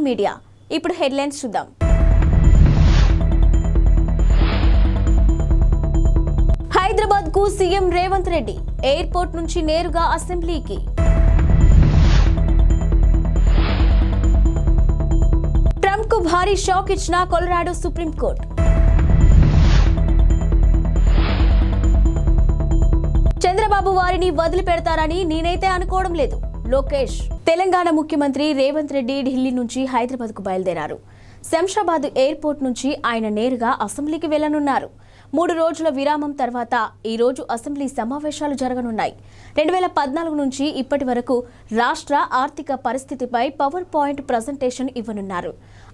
Media. ఇప్పుడు headlines చూద్దాం. హైదరాబాద్కు సీఎం రేవంత్ రెడ్డి ఎయిర్పోర్ట్ నుంచి నేరుగా అసెంబ్లీకి. ట్రంప్కు భారీ షాక్ ఇచ్చిన కొలరాడో సుప్రీంకోర్టు. చంద్రబాబు వారిని వదిలిపెడతారని నేనైతే అనుకోవడం లేదు. లోకేష్ తెలంగాణ ముఖ్యమంత్రి రేవంత్ రెడ్డి ఢిల్లీ నుంచి హైదరాబాద్కు బయలుదేరారు. శంషాబాద్ ఎయిర్పోర్ట్ నుంచి ఆయన నేరుగా అసెంబ్లీకి వెళ్ళనున్నారు మూడు రోజుల విరామం తర్వాత ఈ రోజు అసెంబ్లీ సమావేశాలు జరగనున్నాయి. రెండు వేల పద్నాలుగు నుంచి ఇప్పటి వరకు రాష్ట్ర ఆర్థిక పరిస్థితిపై పవర్ పాయింట్ ప్రజెంటేషన్ ఇవ్వనున్నారు.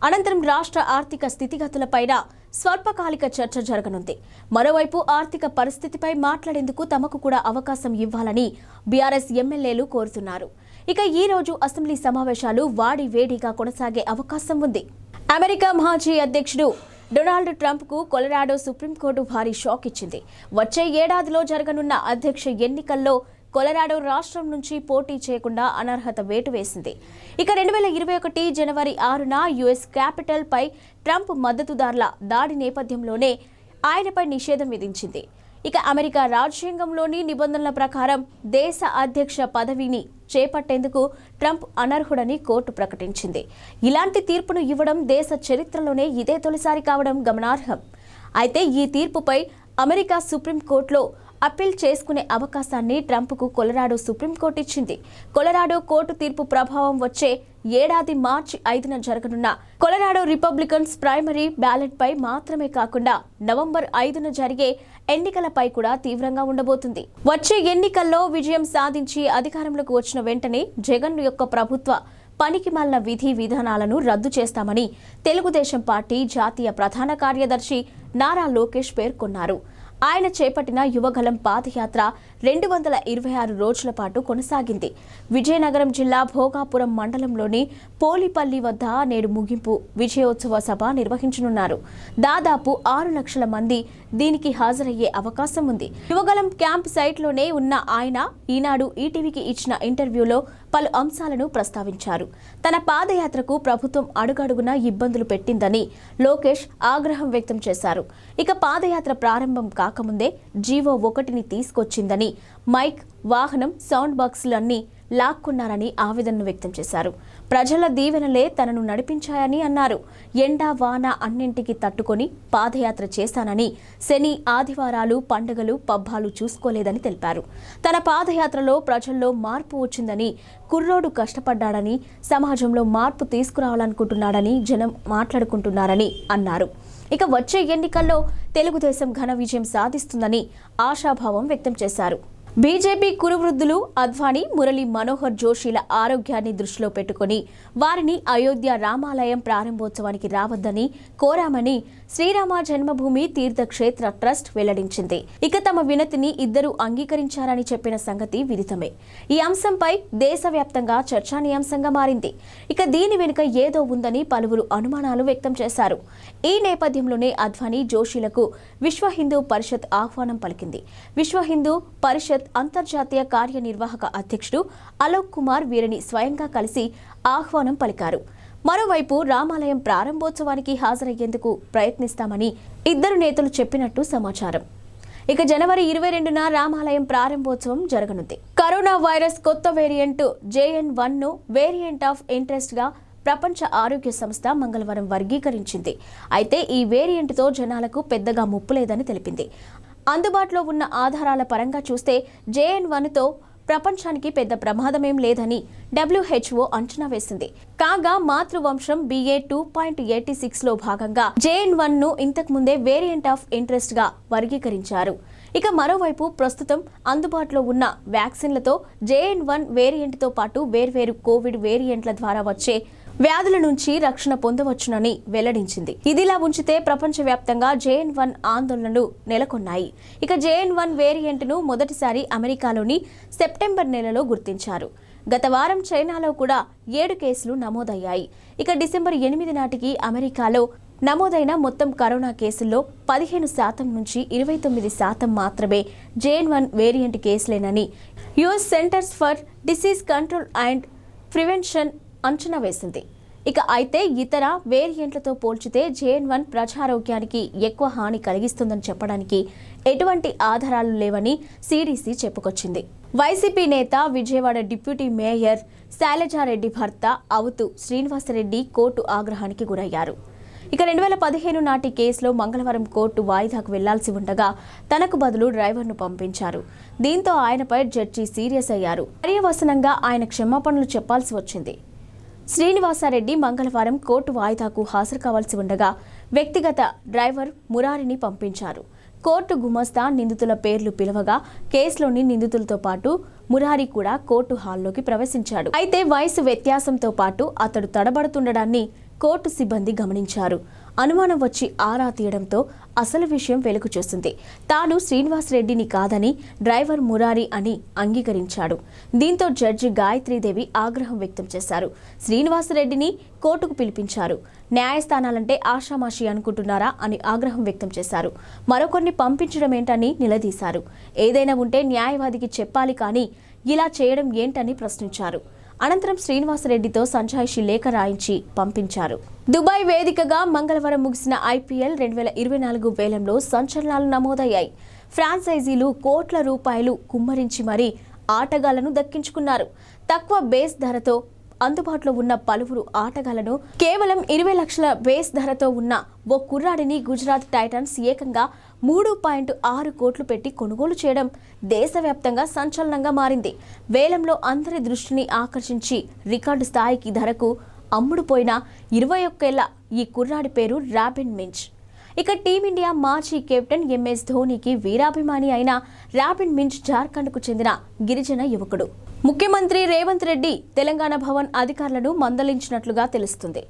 అనంతరం రాష్ట్ర ఆర్థిక స్థితిగతులపైన స్వల్పకాలిక చర్చ జరగనుంది. మరోవైపు ఆర్థిక పరిస్థితిపై మాట్లాడేందుకు తమకు కూడా అవకాశం ఇవ్వాలని బీఆర్ఎస్ ఎమ్మెల్యేలు కోరుతున్నారు. ఇక ఈ రోజు అసెంబ్లీ సమావేశాలు వాడి వేడిగా కొనసాగే అవకాశం ఉంది. అమెరికా మాజీ అధ్యక్షుడు డొనాల్డ్ ట్రంప్కు కొలరాడో సుప్రీంకోర్టు భారీ షాక్ ఇచ్చింది. వచ్చే ఏడాదిలో జరగనున్న అధ్యక్ష ఎన్నికల్లో కొలరాడో రాష్ట్రం నుంచి పోటీ చేయకుండా అనర్హత వేటు వేసింది. ఇక రెండు వేల ఇరవై ఒకటి జనవరి ఆరున యుఎస్ క్యాపిటల్ పై ట్రంప్ మద్దతుదారుల దాడి నేపథ్యంలోనే ఆయనపై నిషేధం విధించింది. ఇక అమెరికా రాజ్యాంగంలోని నిబంధనల ప్రకారం దేశ అధ్యక్ష పదవిని చేపట్టేందుకు ట్రంప్ అనర్హుడని కోర్టు ప్రకటించింది. ఇలాంటి తీర్పును ఇవ్వడం దేశ చరిత్రలోనే ఇదే తొలిసారి కావడం గమనార్హం. అయితే ఈ తీర్పుపై అమెరికా సుప్రీంకోర్టులో అప్పీల్ చేసుకునే అవకాశాన్ని ట్రంప్కు కొలరాడో సుప్రీంకోర్టు ఇచ్చింది. కొలరాడో కోర్టు తీర్పు ప్రభావం వచ్చే ఏడాది మార్చి ఐదున జరగనున్న కొలరాడో రిపబ్లికన్స్ ప్రైమరీ బ్యాలెట్పై మాత్రమే కాకుండా నవంబర్ ఐదున జరిగే ఎన్నికలపై కూడా తీవ్రంగా ఉండబోతుంది. వచ్చే ఎన్నికల్లో విజయం సాధించి అధికారంలోకి వచ్చిన వెంటనే జగన్ యొక్క ప్రభుత్వ పనికి మాలిన విధి విధానాలను రద్దు చేస్తామని తెలుగుదేశం పార్టీ జాతీయ ప్రధాన కార్యదర్శి నారా లోకేష్ పేర్కొన్నారు. ఆయన చేపట్టిన యువగలం పాదయాత్ర రెండు వందల ఇరవై ఆరు రోజుల పాటు కొనసాగింది. విజయనగరం జిల్లా భోగాపురం మండలంలోని పోలిపల్లి వద్ద నేడు ముగింపు విజయోత్సవ సభ నిర్వహించనున్నారు. దాదాపు ఆరు లక్షల మంది దీనికి హాజరయ్యే అవకాశం ఉంది. యువగలం క్యాంప్ సైట్లోనే ఉన్న ఆయన ఈనాడు ఈటీవీకి ఇచ్చిన ఇంటర్వ్యూలో పలు అంశాలను ప్రస్తావించారు. తన పాదయాత్రకు ప్రభుత్వం అడుగడుగునా ఇబ్బందులు పెట్టిందని లోకేష్ ఆగ్రహం వ్యక్తం చేశారు. ఇక పాదయాత్ర ప్రారంభం కాకముందే జీవో ఒకటిని తీసుకొచ్చిందని మైక్ వాహనం సౌండ్ బాక్సులన్నీ లాక్కున్నారని ఆవేదనను వ్యక్తం చేశారు. ప్రజల దీవెనలే తనను నడిపించాయని అన్నారు. ఎండ వాన అన్నింటికి తట్టుకొని పాదయాత్ర చేశానని శని ఆదివారాలు పండుగలు పబ్బాలు చూసుకోలేదని తెలిపారు. తన పాదయాత్రలో ప్రజల్లో మార్పు వచ్చిందని కుర్రోడు కష్టపడ్డాడని సమాజంలో మార్పు తీసుకురావాలనుకుంటున్నాడని జనం మాట్లాడుకుంటున్నారని అన్నారు. ఇక వచ్చే ఎన్నికల్లో తెలుగుదేశం ఘన విజయం సాధిస్తుందని ఆశాభావం వ్యక్తం చేశారు. బీజేపీ కురువృద్ధులు అద్వానీ మురళీ మనోహర్ జోషిల ఆరోగ్యాన్ని దృష్టిలో పెట్టుకుని వారిని అయోధ్య రామాలయం ప్రారంభోత్సవానికి రావద్దని కోరామని శ్రీరామ జన్మభూమి తీర్థక్షేత్ర ట్రస్ట్ వెల్లడించింది. ఇక తమ వినతిని ఇద్దరు అంగీకరించారని చెప్పిన సంగతి విదితమే. ఈ అంశంపై దేశవ్యాప్తంగా చర్చానీయాంశంగా మారింది. ఇక దీని వెనుక ఏదో ఉందని పలువురు అనుమానాలు వ్యక్తం చేశారు. ఈ నేపథ్యంలోనే అద్వానీ జోషిలకు విశ్వ హిందూ పరిషత్ ఆహ్వానం పలికింది. విశ్వ హిందూ పరిషత్ అంతర్జాతీయ కార్యనిర్వాహక అధ్యక్షుడు అలోక్ కుమార్ వీరిని స్వయంగా కలిసి ఆహ్వానం పలికారు. మరోవైపు రామాలయం ప్రారంభోత్సవానికి హాజరయ్యేందుకు ప్రయత్నిస్తామని ఇద్దరు నేతలు చెప్పినట్టు సమాచారం. ఇక జనవరి ఇరవై రెండున రామాలయం ప్రారంభోత్సవం జరగనుంది. కరోనా వైరస్ కొత్త వేరియంట్ జేఎన్ వన్ను వేరియంట్ ఆఫ్ ఇంట్రెస్ట్గా ప్రపంచ ఆరోగ్య సంస్థ మంగళవారం వర్గీకరించింది. అయితే ఈ వేరియంట్తో జనాలకు పెద్దగా ముప్పు లేదని తెలిపింది. అందుబాటులో ఉన్న ఆధారాల పరంగా చూస్తే జేఎన్ వన్తో ప్రపంచానికి పెద్ద ప్రమాదమేం లేదని డబ్ల్యూహెచ్ఓ అంచనా వేసింది. కాగా మాతృవంశం బిఏ టూ పాయింట్ ఎయిటీ సిక్స్లో భాగంగా జేఎన్ వన్ను ఇంతకు ముందే వేరియంట్ ఆఫ్ ఇంట్రెస్ట్గా వర్గీకరించారు. ఇక మరోవైపు ప్రస్తుతం అందుబాటులో ఉన్న వ్యాక్సిన్లతో జేఎన్ వన్ వేరియంట్తో పాటు వేర్వేరు కోవిడ్ వేరియంట్ల ద్వారా వచ్చే వ్యాధుల నుంచి రక్షణ పొందవచ్చునని వెల్లడించింది. ఇదిలా ఉంచితే ప్రపంచవ్యాప్తంగా జేఎన్ వన్ ఆందోళనలు నెలకొన్నాయి. ఇక జేఎన్ వన్ వేరియంట్ను మొదటిసారి అమెరికాలోని సెప్టెంబర్ నెలలో గుర్తించారు. గత వారం చైనాలో కూడా ఏడు కేసులు నమోదయ్యాయి. ఇక డిసెంబర్ ఎనిమిది నాటికి అమెరికాలో నమోదైన మొత్తం కరోనా కేసుల్లో పదిహేను శాతం నుంచి ఇరవై తొమ్మిది శాతం మాత్రమే JN one variant కేసులేనని US centres for disease control and prevention అంచనా వేసింది. ఇక అయితే ఇతర వేరియంట్లతో పోల్చితే జేఎన్ వన్ ప్రజారోగ్యానికి ఎక్కువ హాని కలిగిస్తుందని చెప్పడానికి ఎటువంటి ఆధారాలు లేవని సిడిసి చెప్పుకొచ్చింది. వైసీపీ నేత విజయవాడ డిప్యూటీ మేయర్ శైలజారెడ్డి భర్త అవుతూ శ్రీనివాసరెడ్డి కోర్టు ఆగ్రహానికి గురయ్యారు. ఇక రెండు వేల పదిహేను నాటి కేసులో మంగళవారం కోర్టు వాయిదాకు వెళ్ళాల్సి ఉండగా తనకు బదులు డ్రైవర్ను పంపించారు. దీంతో ఆయనపై జడ్జి సీరియస్ అయ్యారు. పర్యవసనంగా ఆయన క్షమాపణలు చెప్పాల్సి వచ్చింది. శ్రీనివాసారెడ్డి మంగళవారం కోర్టు వాయిదాకు హాజరు కావాల్సి ఉండగా వ్యక్తిగత డ్రైవర్ మురారిని పంపించారు. కోర్టు గుమస్తా నిందితుల పేర్లు పిలవగా కేసులోని నిందితులతో పాటు మురారి కూడా కోర్టు హాల్లోకి ప్రవేశించాడు. అయితే వయసు వ్యత్యాసంతో పాటు అతడు తడబడుతుండడాన్ని కోర్టు సిబ్బంది గమనించారు. అనుమానం వచ్చి ఆరా తీయడంతో అసలు విషయం వెలుగు చూసింది తాను శ్రీనివాస్ రెడ్డిని కాదని డ్రైవర్ మురారి అని అంగీకరించాడు. దీంతో జడ్జి గాయత్రీదేవి ఆగ్రహం వ్యక్తం చేశారు. శ్రీనివాస్ రెడ్డిని కోర్టుకు పిలిపించారు. న్యాయస్థానాలంటే ఆషామాషి అనుకుంటున్నారా అని ఆగ్రహం వ్యక్తం చేశారు. మరొకరిని పంపించడం ఏంటని నిలదీశారు. ఏదైనా ఉంటే న్యాయవాదికి చెప్పాలి కానీ ఇలా చేయడం ఏంటని ప్రశ్నించారు. అనంతరం శ్రీనివాసరెడ్డితో సంజాయిషి లేఖ రాయించి పంపించారు. దుబాయ్ వేదికగా మంగళవారం ముగిసిన ఐపీఎల్ రెండు వేల ఇరవై నాలుగు వేలంలో సంచలనాలు నమోదయ్యాయి. ఫ్రాంచైజీలు కోట్ల రూపాయలు కుమ్మరించి మరీ ఆటగాళ్ళను దక్కించుకున్నారు. తక్కువ బేస్ ధరతో అందుబాటులో ఉన్న పలువురు ఆటగాళ్ళను కేవలం ఇరవై లక్షల బేస్ ధరతో ఉన్న ఓ కుర్రాడిని గుజరాత్ టైటన్స్ ఏకంగా మూడు పాయింట్ ఆరు కోట్లు పెట్టి కొనుగోలు చేయడం దేశవ్యాప్తంగా సంచలనంగా మారింది. వేలంలో అందరి దృష్టిని ఆకర్షించి రికార్డు స్థాయికి ధరకు అమ్ముడుపోయిన ఇరవై ఒక్కేళ్ళ ఈ కుర్రాడి పేరు రాబిన్ మించ్. ఇక టీమిండియా మాజీ కెప్టెన్ ఎంఎస్ ధోనికి వీరాభిమాని అయిన రాబిన్ మించ్ జార్ఖండ్కు చెందిన గిరిజన యువకుడు. ముఖ్యమంత్రి రేవంత్ రెడ్డి తెలంగాణ భవన్ అధికారులను మందలించినట్లుగా తెలుస్తుంది.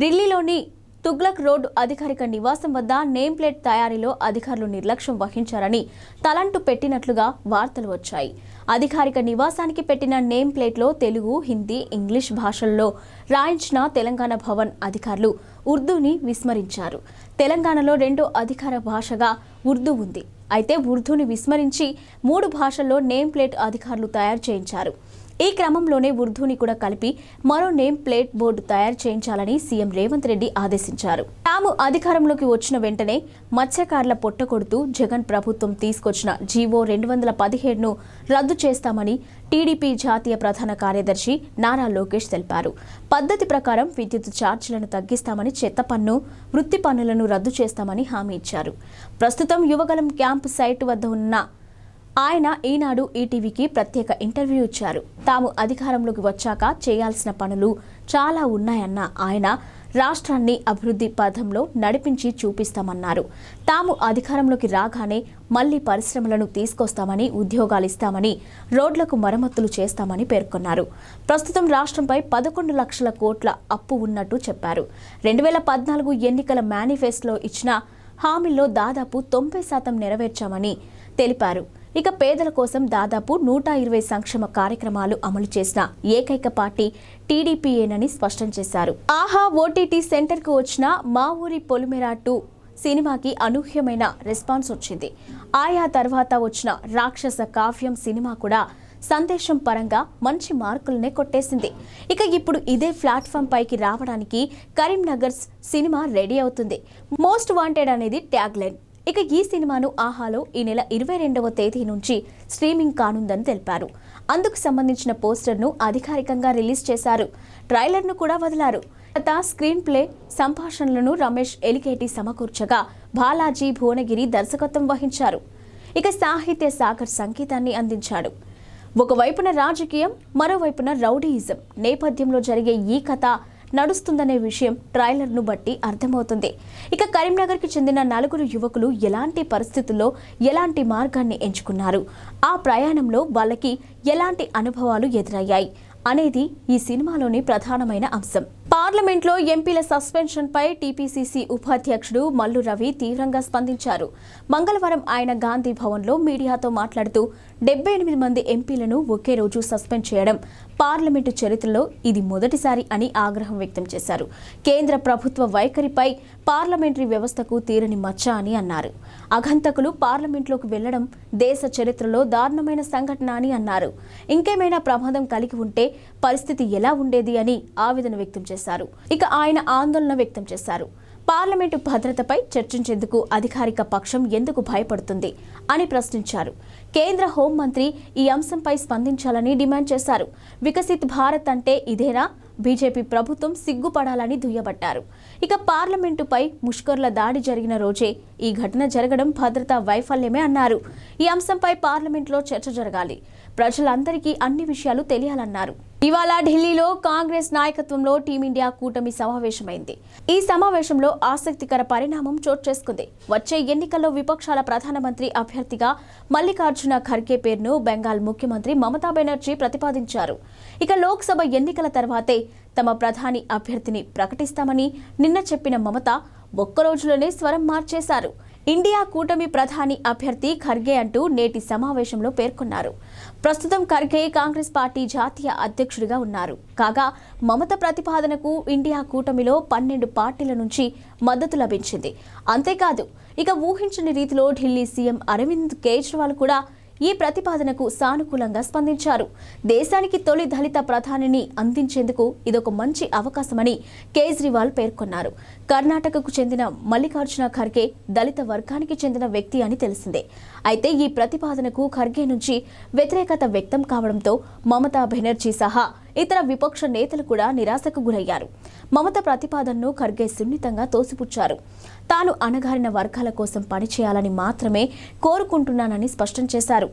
ఢిల్లీలోని తుగ్లక్ రోడ్ అధికారిక నివాసం వద్ద నేమ్ ప్లేట్ తయారీలో అధికారులు నిర్లక్ష్యం వహించారని తలంటు పెట్టినట్లుగా వార్తలు వచ్చాయి. అధికారిక నివాసానికి పెట్టిన నేమ్ ప్లేట్లో తెలుగు హిందీ ఇంగ్లీష్ భాషల్లో రాయించిన తెలంగాణ భవన్ అధికారులు ఉర్దూని విస్మరించారు. తెలంగాణలో రెండో అధికార భాషగా ఉర్దూ ఉంది. అయితే ఉర్దూని విస్మరించి మూడు భాషల్లో నేమ్ ప్లేట్ అధికారులు తయారు చేయించారు. ఈ క్రమంలోనే ఉర్దూని కూడా కలిపి మరో నేమ్ ప్లేట్ బోర్డు తయారు చేయించాలని సీఎం రేవంత్ రెడ్డి ఆదేశించారు. తాము అధికారంలోకి వచ్చిన వెంటనే మత్స్యకారుల పొట్టకొడుతూ జగన్ ప్రభుత్వం తీసుకొచ్చిన జీవో రెండు వందల పదిహేడును రద్దు చేస్తామని టీడీపీ జాతీయ ప్రధాన కార్యదర్శి నారా లోకేష్ తెలిపారు. పద్ధతి ప్రకారం విద్యుత్ ఛార్జీలను తగ్గిస్తామని చెత్త పన్ను వృత్తి పన్నులను రద్దు చేస్తామని హామీ ఇచ్చారు. ప్రస్తుతం యువగలం క్యాంపు సైట్ వద్ద ఉన్న ఆయన ఈనాడు ఈటీవీకి ప్రత్యేక ఇంటర్వ్యూ ఇచ్చారు. తాము అధికారంలోకి వచ్చాక చేయాల్సిన పనులు చాలా ఉన్నాయన్న ఆయన రాష్ట్రాన్ని అభివృద్ధి పథంలో నడిపించి చూపిస్తామన్నారు. తాము అధికారంలోకి రాగానే మళ్ళీ పరిశ్రమలను తీసుకొస్తామని ఉద్యోగాలు ఇస్తామని రోడ్లకు మరమ్మతులు చేస్తామని పేర్కొన్నారు. ప్రస్తుతం రాష్ట్రంపై పదకొండు లక్షల కోట్ల అప్పు ఉన్నట్టు చెప్పారు. రెండు వేల పద్నాలుగు ఎన్నికల మేనిఫెస్టోలో ఇచ్చిన హామీల్లో దాదాపు తొంభై శాతం నెరవేర్చామని తెలిపారు. ఇక పేదల కోసం దాదాపు నూట ఇరవై సంక్షేమ కార్యక్రమాలు అమలు చేసిన ఏకైక పార్టీ టీడీపీయేనని స్పష్టం చేశారు. ఆహా ఓటీటీ సెంటర్కు వచ్చిన మా ఊరి పొలిమేరా టూ సినిమాకి అనూహ్యమైన రెస్పాన్స్ వచ్చింది. ఆయా తర్వాత వచ్చిన రాక్షస కావ్యం సినిమా కూడా సందేశం పరంగా మంచి మార్కులనే కొట్టేసింది. ఇక ఇప్పుడు ఇదే ప్లాట్ఫామ్ పైకి రావడానికి కరీంనగర్ సినిమా రెడీ అవుతుంది. మోస్ట్ వాంటెడ్ అనేది ట్యాగ్ లైన్ ఇక ఈ సినిమాను ఆహాలో ఈ నెల ఇరవై రెండవ తేదీ నుంచి స్ట్రీమింగ్ కానుందని తెలిపారు. అందుకు సంబంధించిన పోస్టర్ను అధికారికంగా రిలీజ్ చేశారు. ట్రైలర్ను కూడా వదిలారు. గత స్క్రీన్ ప్లే సంభాషణలను రమేష్ ఎలికేటి సమకూర్చగా బాలాజీ భువనగిరి దర్శకత్వం వహించారు. ఇక సాహిత్య సాగర్ సంగీతాన్ని అందించాడు. ఒకవైపున రాజకీయం మరోవైపున రౌడీయిజం. నేపథ్యంలో జరిగే ఈ కథ నడుస్తుందనే విషయం ట్రైలర్ను బట్టి అర్థమవుతుంది. ఇక కరీంనగర్కి చెందిన నలుగురు యువకులు ఎలాంటి పరిస్థితుల్లో ఎలాంటి మార్గాన్ని ఎంచుకున్నారు? ఆ ప్రయాణంలో వాళ్ళకి ఎలాంటి అనుభవాలు ఎదురయ్యాయి? అనేది ఈ సినిమాలోని ప్రధానమైన అంశం. పార్లమెంట్లో ఎంపీల సస్పెన్షన్పై టీపీసీసీ ఉపాధ్యక్షుడు మల్లు రవి తీవ్రంగా స్పందించారు. మంగళవారం ఆయన గాంధీ భవన్లో మీడియాతో మాట్లాడుతూ డెబ్బై ఎనిమిది మంది ఎంపీలను ఒకే రోజు సస్పెండ్ చేయడం పార్లమెంటు చరిత్రలో ఇది మొదటిసారి అని ఆగ్రహం వ్యక్తం చేశారు. కేంద్ర ప్రభుత్వ వైఖరిపై పార్లమెంటరీ వ్యవస్థకు తీరని మచ్చ అని అన్నారు. అఘంతకులు పార్లమెంట్లోకి వెళ్ళడం దేశ చరిత్రలో దారుణమైన సంఘటన అని అన్నారు. ఇంకేమైనా ప్రమాదం కలిగి ఉంటే పరిస్థితి ఎలా ఉండేది అని ఆవేదన వ్యక్తం చేశారు. ఇక ఆయన ఆందోళన వ్యక్తం చేశారు. పార్లమెంటు భద్రతపై చర్చించేందుకు అధికారిక పక్షం ఎందుకు భయపడుతుంది అని ప్రశ్నించారు. కేంద్ర హోంమంత్రి ఈ అంశంపై స్పందించాలని డిమాండ్ చేశారు. వికసిత్ భారత్ అంటే ఇదేనా? బీజేపీ ప్రభుత్వం సిగ్గుపడాలని దుయ్యబట్టారు. ఇక పార్లమెంటుపై ముష్కర్ల దాడి జరిగిన రోజే ఈ ఘటన జరగడం భద్రతా వైఫల్యమే అన్నారు. ఈ అంశంపై పార్లమెంట్లో చర్చ జరగాలి. ప్రజలందరికీ అన్ని విషయాలు తెలియాలన్నారు. ఇవాళ ఢిల్లీలో కాంగ్రెస్ నాయకత్వంలో టీమిండియా కూటమి సమావేశమైంది. ఈ సమావేశంలో ఆసక్తికర పరిణామం చోటు చేసుకుంది. వచ్చే ఎన్నికల్లో విపక్షాల ప్రధానమంత్రి అభ్యర్థిగా మల్లికార్జున ఖర్గే పేరును బెంగాల్ ముఖ్యమంత్రి మమతా బెనర్జీ ప్రతిపాదించారు. ఇక లోక్సభ ఎన్నికల తర్వాతే తమ ప్రధాని అభ్యర్థిని ప్రకటిస్తామని నిన్న చెప్పిన మమత ఒక్క రోజులోనే స్వరం మార్చేశారు. ఇండియా కూటమి ప్రధాని అభ్యర్థి ఖర్గే అంటూ నేటి సమావేశంలో పేర్కొన్నారు. ప్రస్తుతం ఖర్గే కాంగ్రెస్ పార్టీ జాతీయ అధ్యక్షుడిగా ఉన్నారు. కాగా మమత ప్రతిపాదనకు ఇండియా కూటమిలో పన్నెండు పార్టీల నుంచి మద్దతు లభించింది. అంతేకాదు ఇక ఊహించని రీతిలో ఢిల్లీ సీఎం అరవింద్ కేజ్రీవాల్ కూడా ఈ ప్రతిపాదనకు సానుకూలంగా స్పందించారు. దేశానికి తొలి దళిత ప్రధానిని అందించేందుకు ఇదొక మంచి అవకాశమని కేజ్రీవాల్ పేర్కొన్నారు. కర్ణాటకకు చెందిన మల్లికార్జున ఖర్గే దళిత వర్గానికి చెందిన వ్యక్తి అని తెలిసిందే. అయితే ఈ ప్రతిపాదనకు ఖర్గే నుంచి వ్యతిరేకత వ్యక్తం కావడంతో మమతా బెనర్జీ సహా ఇతర విపక్ష నేతలు కూడా నిరాశకు గురయ్యారు. మమత ప్రతిపాదనను ఖర్గే సున్నితంగా తోసిపుచ్చారు. తాను అణగారిన వర్గాల కోసం పనిచేయాలని మాత్రమే కోరుకుంటున్నానని స్పష్టం చేశారు.